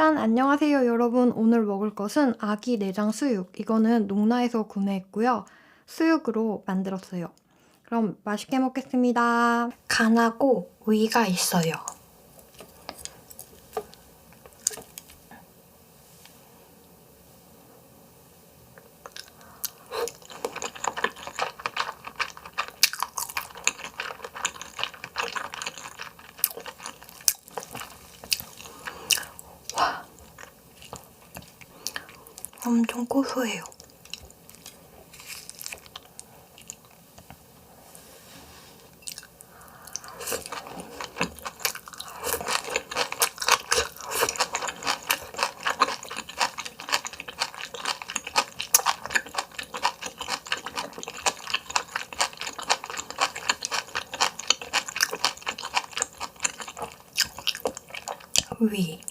짠! 안녕하세요, 여러분. 오늘 먹을 것은 아기 내장 수육. 이거는 농라에서 구매했고요. 수육으로 만들었어요. 그럼 맛있게 먹겠습니다. 간하고 위가 있어요. 엄청 고소해요. 위.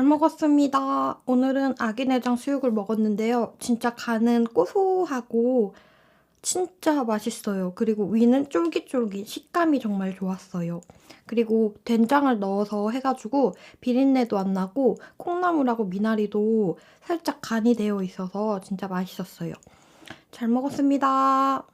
먹었습니다. 오늘은 아기 내장 수육을 먹었는데요. 진짜 간은 고소하고 진짜 맛있어요. 그리고 위는 쫄깃쫄깃 식감이 정말 좋았어요. 그리고 된장을 넣어서 해가지고 비린내도 안 나고 콩나물하고 미나리도 살짝 간이 되어 있어서 진짜 맛있었어요. 잘 먹었습니다.